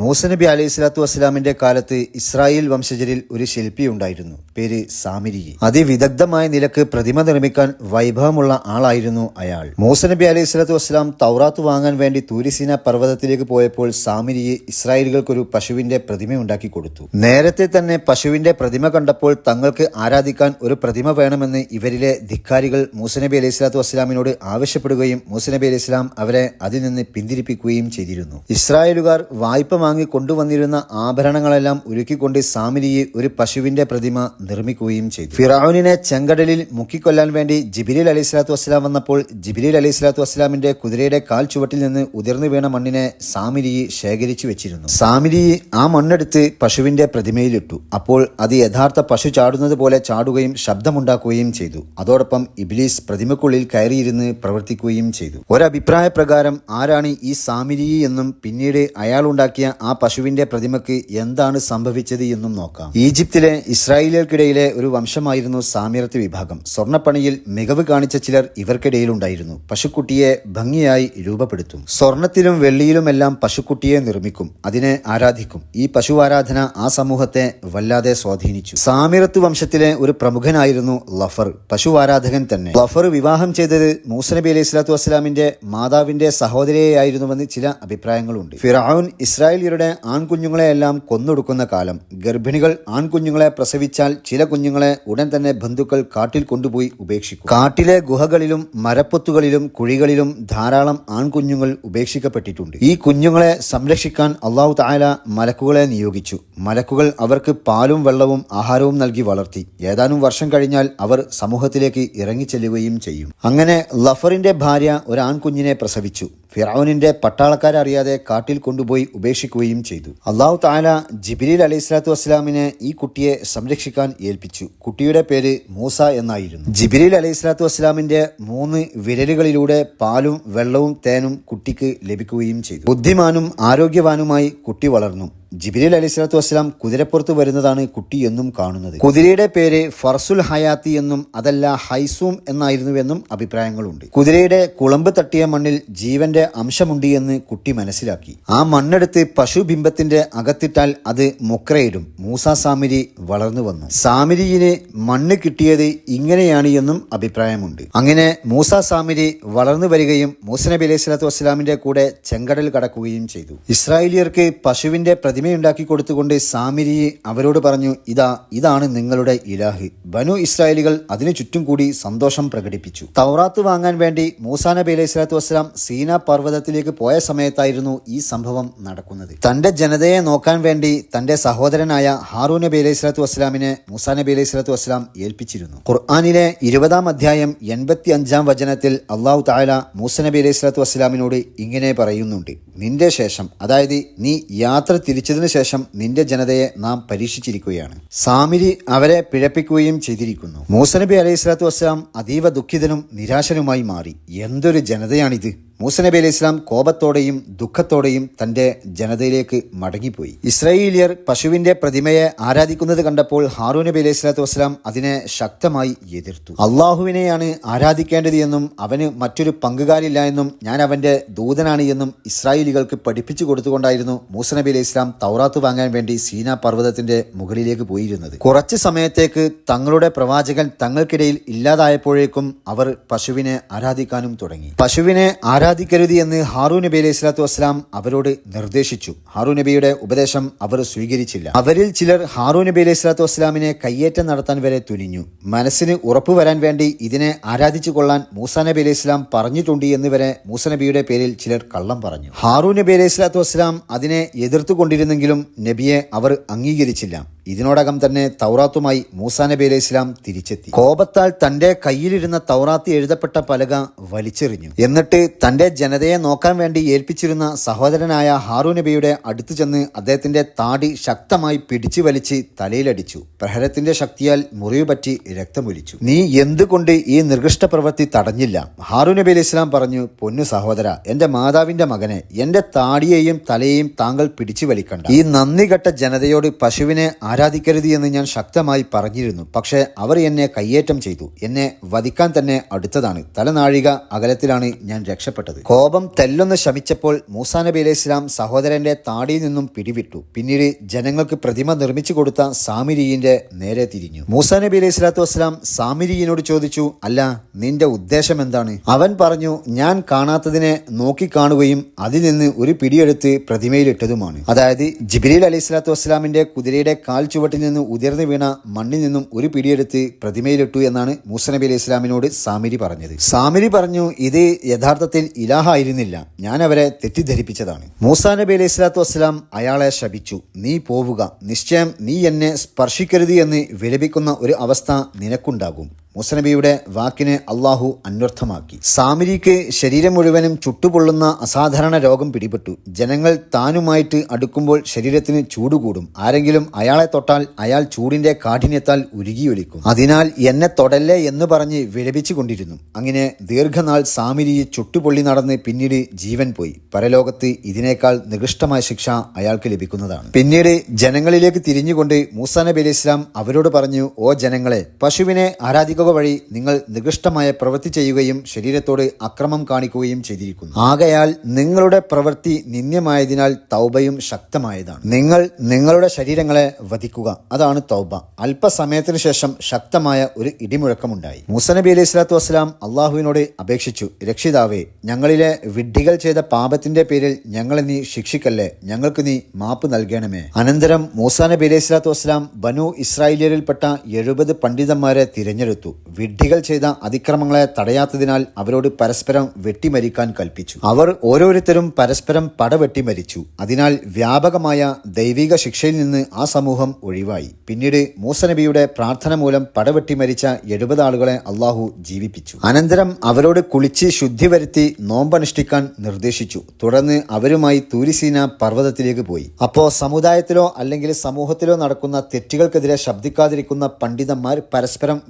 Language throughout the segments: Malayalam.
മൂസ നബി അലൈഹി സ്വലാത്തു വസ്സലാമിന്റെ കാലത്ത് ഇസ്രായേൽ വംശജരിൽ ഒരു ശില്പി ഉണ്ടായിരുന്നു. പേര് സാമിരി. അതിവിദഗ്ധമായ നിലയ്ക്ക് പ്രതിമ നിർമ്മിക്കാൻ വൈഭവമുള്ള ആളായിരുന്നു അയാൾ. മൂസ നബി അലൈഹി സ്വലാത്തു വസ്സലാം തൗറാത്ത് വാങ്ങാൻ വേണ്ടി തൂരിസീന പർവതത്തിലേക്ക് പോയപ്പോൾ സാമിരിയെ ഇസ്രായേലുകൾക്കൊരു പശുവിന്റെ പ്രതിമ ഉണ്ടാക്കി കൊടുത്തു. നേരത്തെ തന്നെ പശുവിന്റെ പ്രതിമ കണ്ടപ്പോൾ തങ്ങൾക്ക് ആരാധിക്കാൻ ഒരു പ്രതിമ വേണമെന്ന് ഇവരിലെ ധിക്കാരികൾ മൂസ നബി അലൈഹി സ്വലാത്തു വസ്സലാമിനോട് ആവശ്യപ്പെടുകയും മൂസ നബി അലൈഹി സ്വലാം അവരെ അതിൽ നിന്ന് പിന്തിരിപ്പിക്കുകയും ചെയ്തിരുന്നു. ഇസ്രായേലുകാർ വായ്പ വാങ്ങി കൊണ്ടുവന്നിരുന്ന ആഭരണങ്ങളെല്ലാം ഒരുക്കിക്കൊണ്ട് സാമിരിയെ ഒരു പശുവിന്റെ പ്രതിമ നിർമ്മിക്കുകയും ചെയ്തു. ഫിറാവിനെ ചെങ്കടലിൽ മുക്കിക്കൊല്ലാൻ വേണ്ടി ജിബിലിൽ അലി സ്വലാത്തു വസ്സലാം വന്നപ്പോൾ ജിബിലിൽ അലി സ്വലാത്തു വസ്സലാമിന്റെ കുതിരയുടെ കാൽ ചുവട്ടിൽ നിന്ന് ഉതിർന്നു വീണ മണ്ണിനെ സാമിരിയെ ശേഖരിച്ചു വെച്ചിരുന്നു. സാമിരിയെ ആ മണ്ണെടുത്ത് പശുവിന്റെ പ്രതിമയിലിട്ടു. അപ്പോൾ അത് യഥാർത്ഥ പശു ചാടുന്നത് പോലെ ചാടുകയും ശബ്ദമുണ്ടാക്കുകയും ചെയ്തു. അതോടൊപ്പം ഇബ്ലീസ് പ്രതിമക്കുള്ളിൽ കയറിയിരുന്ന് പ്രവർത്തിക്കുകയും ചെയ്തു. ഒരഭിപ്രായ പ്രകാരം ആരാണ് ഈ സാമിരി എന്നും പിന്നീട് അയാൾ ഉണ്ടാക്കിയ ആ പശുവിന്റെ പ്രതിമയ്ക്ക് എന്താണ് സംഭവിച്ചത് എന്നും നോക്കാം. ഈജിപ്തിലെ ഇസ്രായേലിയർക്കിടയിലെ ഒരു വംശമായിരുന്നു സാമിറത്ത് വിഭാഗം. സ്വർണപ്പണിയിൽ മികവ് കാണിച്ച ചിലർ ഇവർക്കിടയിലുണ്ടായിരുന്നു. പശുക്കുട്ടിയെ ഭംഗിയായി രൂപപ്പെടുത്തും. സ്വർണത്തിലും വെള്ളിയിലുമെല്ലാം പശുക്കുട്ടിയെ നിർമ്മിക്കും. അതിനെ ആരാധിക്കും. ഈ പശു ആരാധന ആ സമൂഹത്തെ വല്ലാതെ സ്വാധീനിച്ചു. സാമിറത്ത് വംശത്തിലെ ഒരു പ്രമുഖനായിരുന്നു ലഫർ. പശു ആരാധകൻ തന്നെ. ലഫർ വിവാഹം ചെയ്തത് മൂസനബി അലൈഹി സ്വലാത്തു വസ്സലാമിന്റെ മാതാവിന്റെ സഹോദരിയായിരുന്നുവെന്ന് ചില അഭിപ്രായങ്ങളുണ്ട്. ഫിറൌൻ ഇസ്രായേലിയരുടെ ആൺകുഞ്ഞുങ്ങളെയെല്ലാം കൊന്നൊടുക്കുന്ന കാലം. ഗർഭിണികൾ ആൺകുഞ്ഞുങ്ങളെ പ്രസവിച്ചാൽ ചില കുഞ്ഞുങ്ങളെ ഉടൻ തന്നെ ബന്ധുക്കൾ കാട്ടിൽ കൊണ്ടുപോയി ഉപേക്ഷിക്കും. കാട്ടിലെ ഗുഹകളിലും മരപ്പൊത്തുകളിലും കുഴികളിലും ധാരാളം ആൺകുഞ്ഞുങ്ങൾ ഉപേക്ഷിക്കപ്പെട്ടിട്ടുണ്ട്. ഈ കുഞ്ഞുങ്ങളെ സംരക്ഷിക്കാൻ അള്ളാഹു താല മലക്കുകളെ നിയോഗിച്ചു. മലക്കുകൾ അവർക്ക് പാലും വെള്ളവും ആഹാരവും നൽകി വളർത്തി. ഏതാനും വർഷം കഴിഞ്ഞാൽ അവർ സമൂഹത്തിലേക്ക് ഇറങ്ങിച്ചെല്ലുകയും ചെയ്യും. അങ്ങനെ ലഫറിന്റെ ഭാര്യ ഒരു ആൺകുഞ്ഞിനെ പ്രസവിച്ചു. ഫിറൌനിന്റെ പട്ടാളക്കാരറിയാതെ കാട്ടിൽ കൊണ്ടുപോയി ഉപേക്ഷിക്കുകയും ചെയ്തു. അള്ളാഹു താല ജിബിലിൽ അലൈഹി സ്വലാത്തു വസ്സലാമിനെ ഈ കുട്ടിയെ സംരക്ഷിക്കാൻ ഏൽപ്പിച്ചു. കുട്ടിയുടെ പേര് മൂസ എന്നായിരുന്നു. ജിബിലിൽ അലൈഹി സ്വലാത്തു വസ്സലാമിന്റെ മൂന്ന് വിരലുകളിലൂടെ പാലും വെള്ളവും തേനും കുട്ടിക്ക് ലഭിക്കുകയും ചെയ്തു. ബുദ്ധിമാനും ആരോഗ്യവാനുമായി കുട്ടി വളർന്നു. ജിബിലിൽ അലൈഹി സ്വലാത്തു വസ്സലാം കുതിരപ്പുറത്ത് വരുന്നതാണ് കുട്ടി എന്നും കാണുന്നത്. കുതിരയുടെ പേര് ഫർസുൽ ഹയാത്തി എന്നും അതല്ല ഹൈസൂം എന്നായിരുന്നുവെന്നും അഭിപ്രായങ്ങളുണ്ട്. കുതിരയുടെ കുളമ്പ് തട്ടിയ മണ്ണിൽ ജീവന്റെ അംശമുണ്ട് എന്ന് കുട്ടി മനസ്സിലാക്കി. ആ മണ്ണെടുത്ത് പശുബിംബത്തിന്റെ അകത്തിട്ടാൽ അത് മുക്രയിടും. മൂസ സാമിരി വളർന്നു വന്നു. സാമിരിയിന് മണ്ണ് കിട്ടിയത് ഇങ്ങനെയാണ് എന്നും അഭിപ്രായമുണ്ട്. അങ്ങനെ മൂസ സാമിരി വളർന്നു വരികയും മൂസ നബി അലൈഹി സ്വലാത്തു വസ്സലാമിന്റെ കൂടെ ചെങ്കടൽ കടക്കുകയും ചെയ്തു. ഇസ്രായേലിയർക്ക് പശുവിന്റെ പ്രതിമയുണ്ടാക്കി കൊടുത്തുകൊണ്ട് സാമിരിയെ അവരോട് പറഞ്ഞു ഇതാ ഇതാണ് നിങ്ങളുടെ ഇലാഹ്. ബനു ഇസ്രായേലികൾ അതിനു ചുറ്റും കൂടി സന്തോഷം പ്രകടിപ്പിച്ചു. തൗറാത്ത് വാങ്ങാൻ വേണ്ടി മൂസാ നബി അലൈഹി സ്വലാത്തു വസ്സലാം സീന പർവതത്തിലേക്ക് പോയ സമയത്തായിരുന്നു ഈ സംഭവം നടക്കുന്നത്. തന്റെ ജനതയെ നോക്കാൻ വേണ്ടി തന്റെ സഹോദരനായ ഹാറൂ നബി അലൈഹി സ്വലാത്തു വസ്സലാമിനെ മൂസാ നബി അലൈഹി സ്വലാത്തു വസ്സലാം ഏൽപ്പിച്ചിരുന്നു. ഖുർആാനിലെ ഇരുപതാം അധ്യായം എൺപത്തി അഞ്ചാം വചനത്തിൽ അള്ളാഹു താല മൂസ നബി അലൈഹി സ്വലാത്തു വസ്സലാമിനോട് ഇങ്ങനെ പറയുന്നുണ്ട്. നിന്റെ ശേഷം അതായത് നീ യാത്ര തിരിച്ചതിനു ശേഷം നിന്റെ ജനതയെ നാം പരീക്ഷിച്ചിരിക്കുകയാണ്. സാമിരി അവരെ പിഴപ്പിക്കുകയും ചെയ്തിരിക്കുന്നു. മൂസനബി അലൈഹി സ്വലാത്തു വസ്സലാം അതീവ ദുഃഖിതനും നിരാശനുമായി മാറി. എന്തൊരു ജനതയാണിത്? മൂസ നബി അലൈഹി ഇസ്ലാം കോപത്തോടെയും ദുഃഖത്തോടെയും തന്റെ ജനതയിലേക്ക് മടങ്ങിപ്പോയി. ഇസ്രായേലിയർ പശുവിന്റെ പ്രതിമയെ ആരാധിക്കുന്നത് കണ്ടപ്പോൾ ഹാറൂ നബി അലൈഹി സ്വലാത്തു വസ്സലാം അതിനെ ശക്തമായി എതിർത്തു. അള്ളാഹുവിനെയാണ് ആരാധിക്കേണ്ടത് എന്നും അവന് മറ്റൊരു പങ്കുകാരില്ല എന്നും ഞാൻ അവന്റെ ദൂതനാണ് എന്നും ഇസ്രായേലികൾക്ക് പഠിപ്പിച്ചു കൊടുത്തുകൊണ്ടായിരുന്നു മൂസ നബി അലൈഹി ഇസ്ലാം തൗറാത്ത് വാങ്ങാൻ വേണ്ടി സീന പർവതത്തിന്റെ മുകളിലേക്ക് പോയിരുന്നത്. കുറച്ച് സമയത്തേക്ക് തങ്ങളുടെ പ്രവാചകൻ തങ്ങൾക്കിടയിൽ ഇല്ലാതായപ്പോഴേക്കും അവർ പശുവിനെ ആരാധിക്കാനും തുടങ്ങി. പശുവിനെ ആരാധിക്കരുത് എന്ന് ഹാറൂ നബി അലൈഹി സ്വലാത്തു വസ്സലാം അവരോട് നിർദ്ദേശിച്ചു. ഹാറൂ നബിയുടെ ഉപദേശം അവർ സ്വീകരിച്ചില്ല. അവരിൽ ചിലർ ഹാറൂ നബി അലൈഹി സ്വലാത്തു വസ്സലാമിനെ കയ്യേറ്റം നടത്താൻ വരെ തുനിഞ്ഞു. മനസ്സിന് ഉറപ്പു വരാൻ വേണ്ടി ഇതിനെ ആരാധിച്ചു കൊള്ളാൻ മൂസ നബി അലൈഹി സ്വലാം പറഞ്ഞിട്ടുണ്ട് എന്ന് വരെ മൂസ നബിയുടെ പേരിൽ ചിലർ കള്ളം പറഞ്ഞു. ഹാറൂ നബി അലൈഹി സ്വലാത്തു വസ്സലാം അതിനെ എതിർത്തുകൊണ്ടിരുന്നെങ്കിലും നബിയെ അവർ അംഗീകരിച്ചില്ല. ഇതിനോടകം തന്നെ തൗറാത്തുമായി മൂസാ നബി അലൈഹി ഇസ്ലാം തിരിച്ചെത്തി. കോപത്താൽ തന്റെ കയ്യിലിരുന്ന തൗറാത്തി എഴുതപ്പെട്ട പലക വലിച്ചെറിഞ്ഞു. എന്നിട്ട് തന്റെ ജനതയെ നോക്കാൻ വേണ്ടി ഏൽപ്പിച്ചിരുന്ന സഹോദരനായ ഹാറൂ നബിയുടെ അടുത്തു ചെന്ന് അദ്ദേഹത്തിന്റെ താടി ശക്തമായി പിടിച്ചു വലിച്ച് തലയിലടിച്ചു. പ്രഹരത്തിന്റെ ശക്തിയാൽ മുറിവ് പറ്റി രക്തമൊലിച്ചു. നീ എന്തുകൊണ്ട് ഈ നിർഗിഷ്ട പ്രവൃത്തി തടഞ്ഞില്ല? ഹാറൂ നബി അലൈഹി ഇസ്ലാം പറഞ്ഞു പൊന്നു സഹോദര എന്റെ മാതാവിന്റെ മകനെ എന്റെ താടിയെയും തലയെയും താങ്കൾ പിടിച്ചു വലിക്കണ്ട. ഈ നന്ദി കെട്ട ജനതയോട് പശുവിനെ ആരാധിക്കരുത് എന്ന് ഞാൻ ശക്തമായി പറഞ്ഞിരുന്നു. പക്ഷേ അവർ എന്നെ കയ്യേറ്റം ചെയ്തു. എന്നെ വധിക്കാൻ തന്നെ അടുത്തതാണ്. തലനാഴിക അകലത്തിലാണ് ഞാൻ രക്ഷപ്പെട്ടത്. കോപം തെല്ലൊന്ന് ശമിച്ചപ്പോൾ മൂസാ നബി അലൈഹി ഇസ്ലാം സഹോദരന്റെ താടിയിൽ നിന്നും പിടിവിട്ടു. പിന്നീട് ജനങ്ങൾക്ക് പ്രതിമ നിർമ്മിച്ചു കൊടുത്ത സാമിരിയിന്റെ നേരെ തിരിഞ്ഞു. മൂസാ നബി അലൈഹി സ്വലാത്തു വസ്സലാം സാമിരിയിനോട് ചോദിച്ചു അല്ല നിന്റെ ഉദ്ദേശം എന്താണ്? അവൻ പറഞ്ഞു ഞാൻ കാണാത്തതിനെ നോക്കിക്കാണുകയും അതിൽ നിന്ന് ഒരു പിടിയെടുത്ത് പ്രതിമയിലിട്ടതുമാണ്. അതായത് ജിബ്രീൽ അലൈഹി സ്വലാത്തു വസ്സലാമിന്റെ കുതിരയുടെ കാൽ ചുവട്ടിൽ നിന്ന് ഉതിർന്നു വീണ മണ്ണിൽ നിന്നും ഒരു പിടിയെടുത്ത് പ്രതിമയിലിട്ടു എന്നാണ് മൂസ നബി അലൈഹി ഇസ്ലാമിനോട് സാമിരി പറഞ്ഞത്. സാമിരി പറഞ്ഞു ഇത് യഥാർത്ഥത്തിൽ ഇലാഹ ഇലാഹായിരുന്നില്ല. ഞാൻ അവരെ തെറ്റിദ്ധരിപ്പിച്ചതാണ്. മൂസാ നബി അലൈഹി സ്വലാത്തു വസ്സലാം അയാളെ ശപിച്ചു. നീ പോവുക. നിശ്ചയം നീ എന്നെ സ്പർശിക്കരുത് എന്ന് വിലപിക്കുന്ന ഒരു അവസ്ഥ നിനക്കുണ്ടാകും. മുസനബിയുടെ വാക്കിനെ അള്ളാഹു അന്വർത്ഥമാക്കി. സാമിരിക്ക് ശരീരം മുഴുവനും ചുട്ടുപൊള്ളുന്ന അസാധാരണ രോഗം പിടിപെട്ടു. ജനങ്ങൾ താനുമായിട്ട് അടുക്കുമ്പോൾ ശരീരത്തിന് ചൂടുകൂടും. ആരെങ്കിലും അയാളെ തൊട്ടാൽ അയാൾ ചൂടിന്റെ കാഠിന്യത്താൽ ഉരുകിയൊലിക്കും. അതിനാൽ എന്നെ തൊടല്ലേ എന്ന് പറഞ്ഞ് വിലപിച്ചു കൊണ്ടിരുന്നു അങ്ങനെ ദീർഘനാൾ സാമിരി ചുട്ടുപൊള്ളി നടന്ന് പിന്നീട് ജീവൻ പോയി. പരലോകത്ത് ഇതിനേക്കാൾ നികൃഷ്ടമായ ശിക്ഷ അയാൾക്ക് ലഭിക്കുന്നതാണ്. പിന്നീട് ജനങ്ങളിലേക്ക് തിരിഞ്ഞുകൊണ്ട് മൂസാ നബി അലൈഹി ഇസ്ലാം അവരോട് പറഞ്ഞു ഓ ജനങ്ങളെ പശുവിനെ ആരാധിക്കുക വഴി നിങ്ങൾ നികൃഷ്ടമായ പ്രവൃത്തി ചെയ്യുകയും ശരീരത്തോട് അക്രമം കാണിക്കുകയും ചെയ്തിരിക്കുന്നു. ആകയാൽ നിങ്ങളുടെ പ്രവൃത്തി നിന്ദ്യമായതിനാൽ തൗബയും ശക്തമായതാണ്. നിങ്ങൾ നിങ്ങളുടെ ശരീരങ്ങളെ വധിക്കുക. അതാണ് തൗബ. അല്പസമയത്തിനു ശേഷം ശക്തമായ ഒരു ഇടിമുഴക്കമുണ്ടായി. മുസനബി അലൈഹി സ്വലാത്തു വസ്സലാം അള്ളാഹുവിനോട് അപേക്ഷിച്ചു രക്ഷിതാവേ ഞങ്ങളിലെ വിഡ്ഢികൾ ചെയ്ത പാപത്തിന്റെ പേരിൽ ഞങ്ങളെ നീ ശിക്ഷിക്കല്ലേ? ഞങ്ങൾക്ക് നീ മാപ്പ് നൽകണമേ. അനന്തരം മൂസാ നബി അലൈഹി സ്വലാത്തു വസ്സലാം ബനു ഇസ്രായേലിയരിൽപ്പെട്ട എഴുപത് പണ്ഡിതന്മാരെ തിരഞ്ഞെടുത്തു. വിഡ്ഢികൾ ചെയ്ത അതിക്രമങ്ങളെ തടയാത്തതിനാൽ അവരോട് പരസ്പരം വെട്ടിമരിക്കാൻ കൽപ്പിച്ചു. അവർ ഓരോരുത്തരും പരസ്പരം പടവെട്ടി മരിച്ചു അതിനാൽ വ്യാപകമായ ദൈവിക ശിക്ഷയിൽ നിന്ന് ആ സമൂഹം ഒഴിവായി. പിന്നീട് മൂസനബിയുടെ പ്രാർത്ഥന മൂലം പടവെട്ടി മരിച്ച എഴുപത് ആളുകളെ അള്ളാഹു ജീവിപ്പിച്ചു. അനന്തരം അവരോട് കുളിച്ച് ശുദ്ധി വരുത്തി നോമ്പനുഷ്ഠിക്കാൻ നിർദ്ദേശിച്ചു. തുടർന്ന് അവരുമായി തൂരിസീന പർവതത്തിലേക്ക് പോയി. അപ്പോ സമുദായത്തിലോ അല്ലെങ്കിൽ സമൂഹത്തിലോ നടക്കുന്ന തെറ്റുകൾക്കെതിരെ ശബ്ദിക്കാതിരിക്കുന്ന പണ്ഡിതന്മാർ പരസ്പരം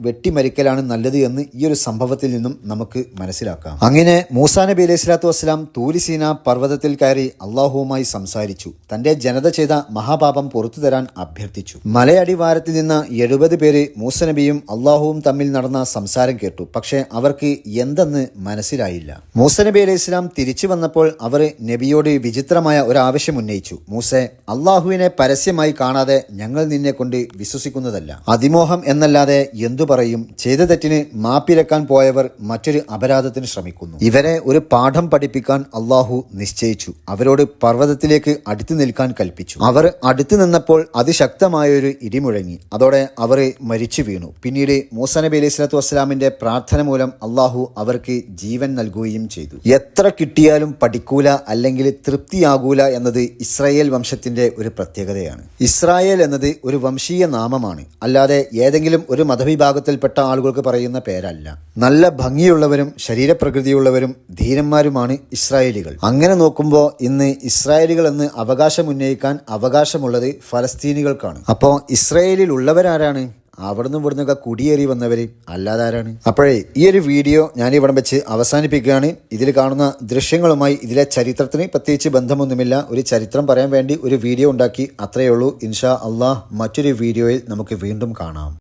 വെട്ടിമരിക്കലാണ് നല്ലത് എന്ന് ഈ ഒരു സംഭവത്തിൽ നിന്നും നമുക്ക് മനസ്സിലാക്കാം. അങ്ങനെ മൂസാ നബി അലൈഹി സ്വലാത്തു വസ്സലാം തൂലിസീന പർവതത്തിൽ കയറി അള്ളാഹുവുമായി സംസാരിച്ചു. തന്റെ ജനത ചെയ്ത മഹാപാപം പുറത്തു തരാൻ അഭ്യർത്ഥിച്ചു. മലയടിവാരത്തിൽ നിന്ന് എഴുപത് പേര് മൂസനബിയും അള്ളാഹുവും തമ്മിൽ നടന്ന സംസാരം കേട്ടു. പക്ഷേ അവർക്ക് എന്തെന്ന് മനസ്സിലായില്ല. മൂസനബി അലൈഹി ഇസ്ലാം തിരിച്ചു വന്നപ്പോൾ അവർ നബിയോട് വിചിത്രമായ ഒരു ആവശ്യം ഉന്നയിച്ചു. മൂസെ അള്ളാഹുവിനെ പരസ്യമായി കാണാതെ ഞങ്ങൾ നിന്നെ കൊണ്ട് വിശ്വസിക്കുന്നതല്ല. അതിമോഹം എന്നല്ലാതെ എന്തു പറയും? ചെയ്ത തെറ്റിന് മാപ്പിരക്കാൻ പോയവർ മറ്റൊരു അപരാധത്തിന് ശ്രമിക്കുന്നു. ഇവരെ ഒരു പാഠം പഠിപ്പിക്കാൻ അള്ളാഹു നിശ്ചയിച്ചു. അവരോട് പർവതത്തിലേക്ക് അടുത്തു നിൽക്കാൻ കൽപ്പിച്ചു. അവർ അടുത്തു നിന്നപ്പോൾ അതിശക്തമായൊരു ഇടിമുഴങ്ങി അതോടെ അവർ മരിച്ചു വീണു. പിന്നീട് മൂസ നബി അലൈഹി സ്വലാത്തു വസ്സലാമിന്റെ പ്രാർത്ഥന മൂലം അള്ളാഹു അവർക്ക് ജീവൻ നൽകുകയും ചെയ്തു. എത്ര കിട്ടിയാലും പഠിക്കൂല അല്ലെങ്കിൽ തൃപ്തിയാകൂല എന്നത് ഇസ്രായേൽ വംശത്തിന്റെ ഒരു പ്രത്യേകതയാണ്. ഇസ്രായേൽ എന്നത് ഒരു വംശീയ നാമമാണ്. അല്ലാതെ ഏതെങ്കിലും ഒരു മതവിഭാഗത്തിൽപ്പെട്ട ആളുകൾക്ക് പറയുന്ന പേരല്ല. നല്ല ഭംഗിയുള്ളവരും ശരീരപ്രകൃതിയുള്ളവരും ധീരന്മാരുമാണ് ഇസ്രായേലികൾ. അങ്ങനെ നോക്കുമ്പോൾ ഇന്ന് ഇസ്രായേലികൾ എന്ന് അവകാശമുന്നയിക്കാൻ അവകാശമുള്ളത് ഫലസ്തീനികൾക്കാണ്. അപ്പോൾ ഇസ്രായേലിൽ ഉള്ളവരാരാണ്? അവിടുന്ന് ഇവിടുന്നൊക്കെ കുടിയേറി വന്നവർ അല്ലാതെ ആരാണ്? അപ്പോഴേ ഈ ഒരു വീഡിയോ ഞാൻ ഇവിടം വെച്ച് അവസാനിപ്പിക്കുകയാണ്. ഇതിൽ കാണുന്ന ദൃശ്യങ്ങളുമായി ഇതിലെ ചരിത്രത്തിന് പ്രത്യേകിച്ച് ബന്ധമൊന്നുമില്ല. ഒരു ചരിത്രം പറയാൻ വേണ്ടി ഒരു വീഡിയോ ഉണ്ടാക്കി അത്രയേ ഉള്ളൂ. ഇൻഷാ അള്ളാഹ് മറ്റൊരു വീഡിയോയിൽ നമുക്ക് വീണ്ടും കാണാം.